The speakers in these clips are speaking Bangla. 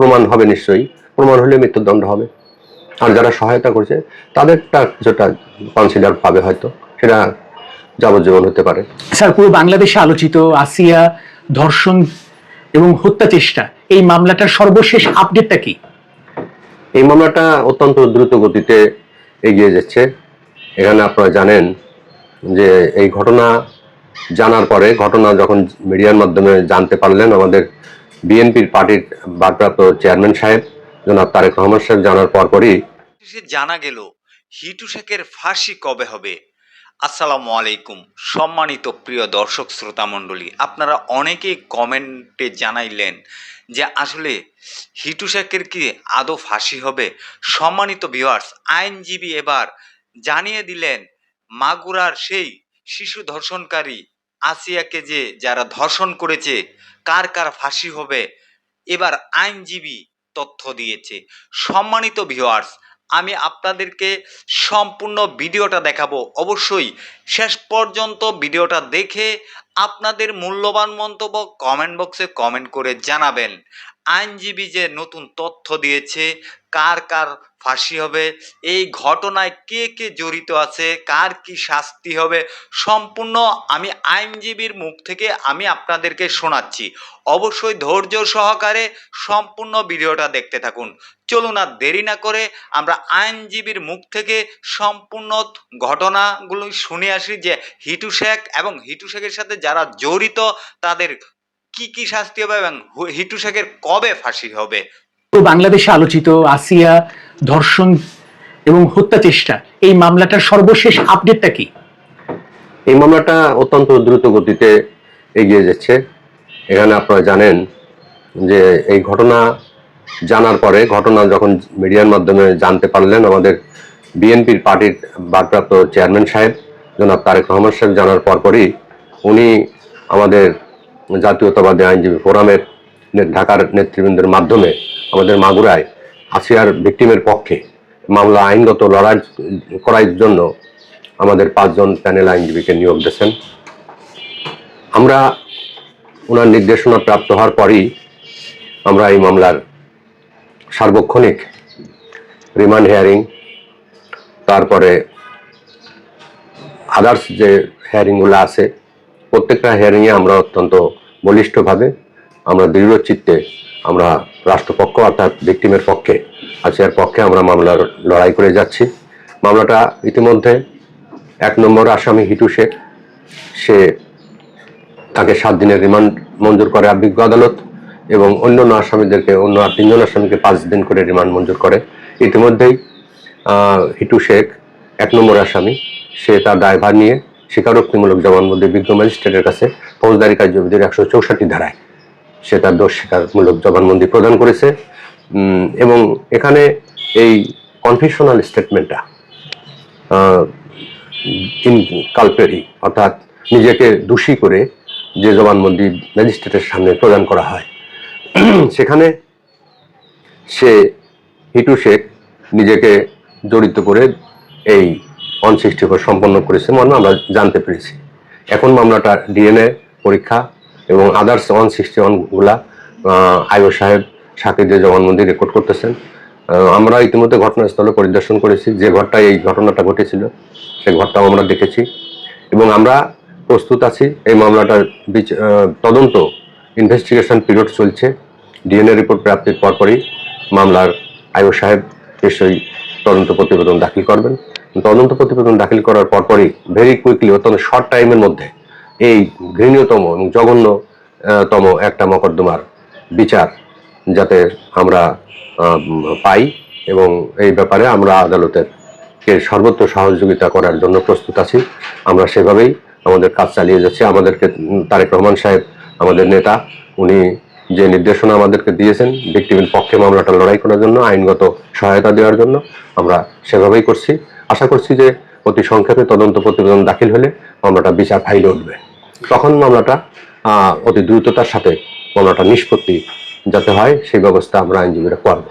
প্রমাণ হবে নিশ্চয়ই। প্রমাণ হলে মৃত্যুদণ্ড হবে। আর যারা সহায়তা করছে তাদেরটা কিছুটা কনসিডার পাবে হয়তো। সেটা যাবজ্জীবন হতে পারে। স্যার পুরো বাংলাদেশে আলোচিত আসিয়া ধর্ষণ এবং হত্যা চেষ্টা এই মামলাটার সর্বশেষ আপডেটটা কি? এই মামলাটা অত্যন্ত দ্রুত গতিতে এগিয়ে যাচ্ছে। এখানে আপনারা জানেন যে এই ঘটনা জানার পরে ঘটনা যখন মিডিয়ার মাধ্যমে জানতে পারলেন আমাদের বিএনপির পার্টির ভারপ্রাপ্ত চেয়ারম্যান সাহেব, জনাব তারেক রহমান সাহেব জানার পরপরই জানা গেল হিটু শেখের ফাঁসি কবে হবে। আসসালামু আলাইকুম, সম্মানিত প্রিয় দর্শক শ্রোতা মণ্ডলী, আপনারা অনেকেই কমেন্টে জানাইলেন যে আসলে হিটু শেখের কি আদৌ ফাঁসি হবে। সম্মানিত ভিওয়ার্স আইনজীবী এবার জানিয়ে দিলেন, মাগুরার সেই শিশু ধর্ষণকারী আসিয়াকে যে যারা ধর্ষণ করেছে, কার কার ফাঁসি হবে, এবার আইনজীবী তথ্য দিয়েছে। সম্মানিত ভিওয়ার্স আমি আপনাদেরকে সম্পূর্ণ ভিডিওটা দেখাবো। অবশ্যই শেষ পর্যন্ত ভিডিওটা দেখে আপনাদের মূল্যবান মন্তব্য কমেন্ট বক্সে কমেন্ট করে জানাবেন। আইনজীবী যে নতুন তথ্য দিয়েছে, কার কার ফাঁসি হবে, এই ঘটনায় কে কে জড়িত আছে, কার কি শাস্তি হবে, সম্পূর্ণ আমি আইনজীবীর মুখ থেকে আমি আপনাদেরকে শোনাচ্ছি। অবশ্যই ধৈর্য সহকারে সম্পূর্ণ ভিডিওটা দেখতে থাকুন। চলুন আর দেরি না করে আমরা আইনজীবীর মুখ থেকে সম্পূর্ণ ঘটনাগুলো শুনে আসি যে হিটু শেখ এবং হিটু শেখের সাথে যারা জড়িত, তাদের কি কি শাস্তি হবে এবং হিটু শেখের কবে ফাঁসি হবে? বাংলাদেশে আলোচিত আসিয়া ধর্ষণ এবং হত্যা চেষ্টা এই মামলাটার সর্বশেষ আপডেটটা কি? এই মামলাটা অত্যন্ত দ্রুত গতিতে এগিয়ে যাচ্ছে। এখানে আপনারা জানেন যে এই ঘটনা জানার পরে ঘটনা যখন মিডিয়ার মাধ্যমে জানতে পারলেন আমাদের বিএনপির পার্টির ভারপ্রাপ্ত চেয়ারম্যান সাহেব জনাব তারেক রহমান সাহেব জানার পরপরই উনি আমাদের জাতীয়তাবাদী আইনজীবী ফোরামের ঢাকার নেতৃবৃন্দের মাধ্যমে আমাদের মাগুরায় আসিয়ার ভিকটিমের পক্ষে মামলা আইনগত লড়াই করার জন্য আমাদের পাঁচজন প্যানেল আইনজীবীকে নিয়োগ দিয়েছেন। আমরা ওনার নির্দেশনা প্রাপ্ত হওয়ার পরই আমরা এই মামলার সার্বক্ষণিক রিমান্ড হেয়ারিং, তারপরে আদার্স যে হেয়ারিংগুলো আছে প্রত্যেকটা হিয়ারিংয়ে আমরা অত্যন্ত বলিষ্ঠভাবে, আমরা দৃঢ় চিত্তে আমরা রাষ্ট্রপক্ষ অর্থাৎ ভিক্টিমের পক্ষে আসিয়ার পক্ষে আমরা মামলার লড়াই করে যাচ্ছি। মামলাটা ইতিমধ্যে এক নম্বর আসামি হিটু শেখ, সে তাকে সাত দিনের রিমান্ড মঞ্জুর করে আবিজ্ঞ আদালত এবং অন্যান্য আসামিদেরকে, অন্য আর তিনজন আসামিকে পাঁচ দিন করে রিমান্ড মঞ্জুর করে। ইতিমধ্যেই হিটু শেখ এক নম্বর আসামি, সে তার দায়ভার নিয়ে স্বীকারোক্তিমূলক জবানবন্দি বিজ্ঞ ম্যাজিস্ট্রেটের কাছে ফৌজদারি কার্যবিধির একশো চৌষট্টি ধারায় সে তার দোষ স্বীকারমূলক জবানবন্দি প্রদান করেছে। এবং এখানে এই কনফেশনাল স্টেটমেন্টটা ইনকালপেরি অর্থাৎ নিজেকে দোষী করে যে জবানবন্দি ম্যাজিস্ট্রেটের সামনে প্রদান করা হয়। সেখানে সে, হিটু শেখ নিজেকে জড়িত করে এই ওয়ান সিক্সটি ফোর সম্পন্ন করেছে মর্মে আমরা জানতে পেরেছি। এখন মামলাটা ডিএনএ পরীক্ষা এবং আদার্স ওয়ান সিক্সটি ওয়ানগুলা আইও সাহেব সাথে যে জবানবন্দি রেকর্ড করতেছেন আমরা ইতিমধ্যে ঘটনাস্থলে পরিদর্শন করেছি, যে ঘরটায় এই ঘটনাটা ঘটেছিল, সেই ঘরটাও আমরা দেখেছি। এবং আমরা প্রস্তুত আছি, এই মামলাটার তদন্ত ইনভেস্টিগেশন পিরিয়ড চলছে। ডিএনএ রিপোর্ট প্রাপ্তির পরপরই মামলার আয়ু সাহেব নিশ্চয়ই তদন্ত প্রতিবেদন দাখিল করবেন। তদন্ত প্রতিবেদন দাখিল করার পরপরই ভেরি কুইকলি অত্যন্ত শর্ট টাইমের মধ্যে এই ঘৃণীয়তম এবং জঘন্যতম তম একটা মকদ্দমার বিচার যাতে আমরা পাই এবং এই ব্যাপারে আমরা আদালতের কে সর্বত্র সহযোগিতা করার জন্য প্রস্তুত আছি। আমরা সেভাবেই আমাদের কাজ চালিয়ে যাচ্ছি। আমাদেরকে তারেক রহমান সাহেব আমাদের নেতা, উনি যে নির্দেশনা আমাদেরকে দিয়েছেন ভিক্টিমের পক্ষে মামলাটা লড়াই করার জন্য, আইনগত সহায়তা দেওয়ার জন্য, আমরা সেভাবেই করছি। আশা করছি যে অতি সংক্ষেপে তদন্ত প্রতিবেদন দাখিল হলে মামলাটা বিচার ফাইলে উঠবে। তখন মামলাটা অতি দ্রুততার সাথে মামলাটা নিষ্পত্তি যাতে হয় সেই ব্যবস্থা আমরা আইনজীবীরা করব।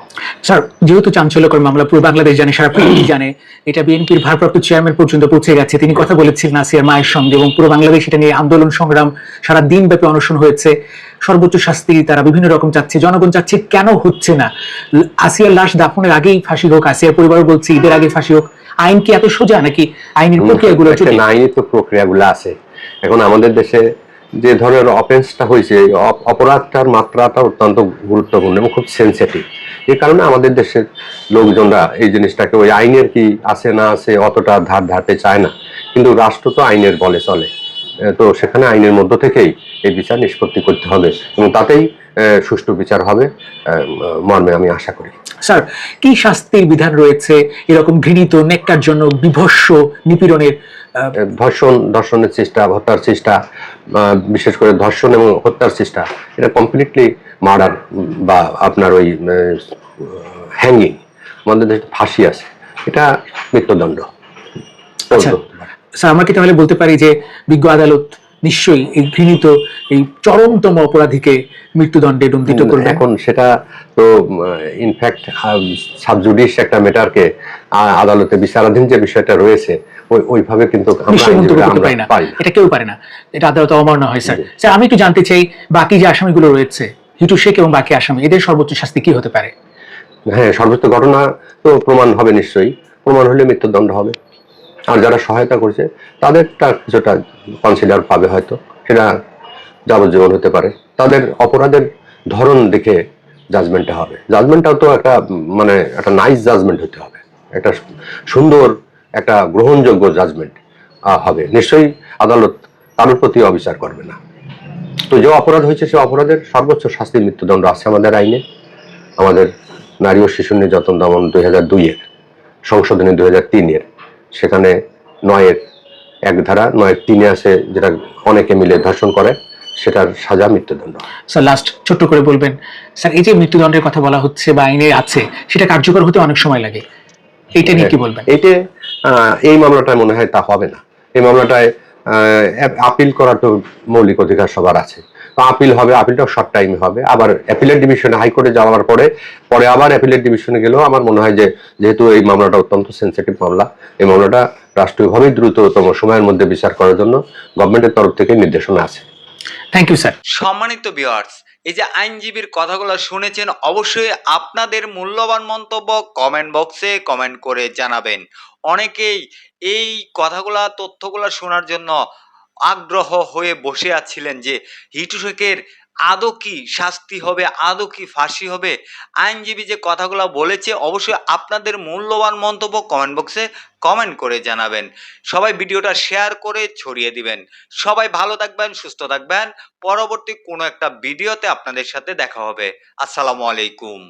স্যার যেহেতু চাঞ্চল্যকর মামলা পুরো বাংলাদেশ জানে সারা পৃথিবী জানে এটা বিএনপির ভারপ্রাপ্ত চেয়ারম্যান পর্যন্ত পৌঁছে গেছে। তিনি কথা বলেছিলেন আসিয়ার মায়ের সঙ্গে এবং পুরো বাংলাদেশ এটা নিয়ে আন্দোলন সংগ্রাম সারা দিন ব্যাপী অনশন হয়েছে। সর্বোচ্চ শাস্তি তারা বিভিন্ন রকম চাচ্ছে। জনগণ চাচ্ছে কেন হচ্ছে না? আসিয়ার লাশ দাফনের আগেই ফাঁসি হোক আসিয়ার পরিবার বলছে ঈদের আগে ফাঁসি হোক। আইন কি এত সোজা নাকি আইনের প্রক্রিয়াগুলো একটা জটিল? আইনি তো প্রক্রিয়াগুলো আছে। এখন আমাদের দেশে যে ধরনের অফেন্সটা হয়েছে অপরাধটার মাত্রাটা অত্যন্ত গুরুত্বপূর্ণ এবং খুব সেন্সিটিভ এই কারণে আমাদের দেশের লোকজনরা এই জিনিসটাকে ওই আইনের কি আছে না আছে অতটা ধার ধারতে চায় না। কিন্তু রাষ্ট্র তো আইনের বলে চলে। তো সেখানে আইনের মধ্য থেকেই এই বিচার নিষ্পত্তি করতে হবে এবং তাতেই এ, সুষ্ঠু বিচার হবে। এ, মর্মে আমি আশা করি। স্যার কি শাস্তির বিধান রয়েছে? এরকম ঘৃণিত নেককার জন্য বিভৎস নিপীড়নের ধর্ষণ ধর্ষণের চেষ্টা হত্যার চেষ্টা বিশেষ করে ধর্ষণ এবং হত্যার চেষ্টা এটা কমপ্লিটলি মার্ডার বা আপনার ওই হ্যাঙ্গিং আমাদের দেশে ফাঁসি আছে। এটা মৃত্যুদণ্ড। আচ্ছা। স্যার আমরা কি তাহলে বলতে পারি যে বিজ্ঞ আদালত নিশ্চয়ই এই ঘৃণিত এই চরমতম অপরাধীকে মৃত্যুদণ্ডে দণ্ডিত করবে এখন সেটা তো ইনফ্যাক্ট সাবজুডিস একটা ম্যাটারকে আদালতে বিচারাধীন যে বিষয়টা রয়েছে ওই ওইভাবে কিন্তু আমরা না। এটা কেউ পারে না। এটা আদালত অমান্য হয় স্যার। স্যার আমি একটু জানতে চাই বাকি যে আসামিগুলো রয়েছে হিটু শেখ এবং বাকি আসামি এদের সর্বোচ্চ শাস্তি কি হতে পারে? হ্যাঁ সর্বোচ্চ ঘটনা তো প্রমাণ হবে নিশ্চয়ই। প্রমাণ হলে মৃত্যুদণ্ড হবে। আর যারা সহায়তা করছে, তাদেরটা কিছুটা কনসিডার পাবে হয়তো। সেটা যাবজ্জীবন হতে পারে। তাদের অপরাধের ধরন দেখে জাজমেন্টটা হবে। জাজমেন্টটাও তো একটা মানে একটা নাইস জাজমেন্ট হতে হবে। একটা সুন্দর, একটা গ্রহণযোগ্য জাজমেন্ট হবে। নিশ্চয়ই আদালত কারোর প্রতি অবিচার করবে না। তো যে অপরাধ হয়েছে, সে অপরাধের সর্বোচ্চ শাস্তির মৃত্যুদণ্ড আছে আমাদের আইনে। আমাদের নারী ও শিশু নির্যাতন দমন দুই হাজার দুইয়ের, সংশোধনী দুই হাজার তিনের। সেখানে নয়ের এক ধারা নয়ের তিনে আছে যেটা অনেকে মিলে ধর্ষণ করে সেটার সাজা মৃত্যুদণ্ড স্যার লাস্ট ছোট্ট করে বলবেন স্যার এই যে মৃত্যুদণ্ডের কথা বলা হচ্ছে বা আইনে আছে সেটা কার্যকর হতে অনেক সময় লাগে। এইটা নিয়ে কি বলবেন? এতে আহ, এই মামলাটায় মনে হয় তা হবে না। এই মামলাটায় আপিল করার তো মৌলিক অধিকার সবার আছে। আপিল হবে আপিলটাও শর্ট টাইমে হবে। আবার অ্যাপিলেট ডিভিশনে হাইকোর্টে যাওয়ার পরে পরে আবার অ্যাপিলেট ডিভিশনে গেলেও আমার মনে হয় যে যেহেতু এই মামলাটা অত্যন্ত সেন্সিটিভ মামলা এই মামলাটা রাষ্ট্রীয়ভাবেই দ্রুততম সময়ের মধ্যে বিচার করার জন্য গভর্নমেন্টের তরফ থেকে নির্দেশনা আছে। থ্যাংক ইউ স্যার সম্মানিত ভিউয়ার্স এই যে আইনজীবীর কথাগুলো শুনেছেন অবশ্যই আপনাদের মূল্যবান মন্তব্য কমেন্ট বক্সে কমেন্ট করে জানাবেন। অনেকেই এই কথাগুলা তথ্যগুলা শোনার জন্য আগ্রহ হয়ে বসে আছিলেন যে হিটু শেখের আদৌ কি শাস্তি হবে, আদৌ কি ফাঁসি হবে? আইনজীবী যে কথাগুলো বলেছে, অবশ্যই আপনাদের মূল্যবান মন্তব্য কমেন্ট বক্সে কমেন্ট করে জানাবেন। সবাই ভিডিওটা শেয়ার করে ছড়িয়ে দিবেন। সবাই ভালো থাকবেন, সুস্থ থাকবেন। পরবর্তী কোনো একটা ভিডিওতে আপনাদের সাথে দেখা হবে। আসসালামু আলাইকুম।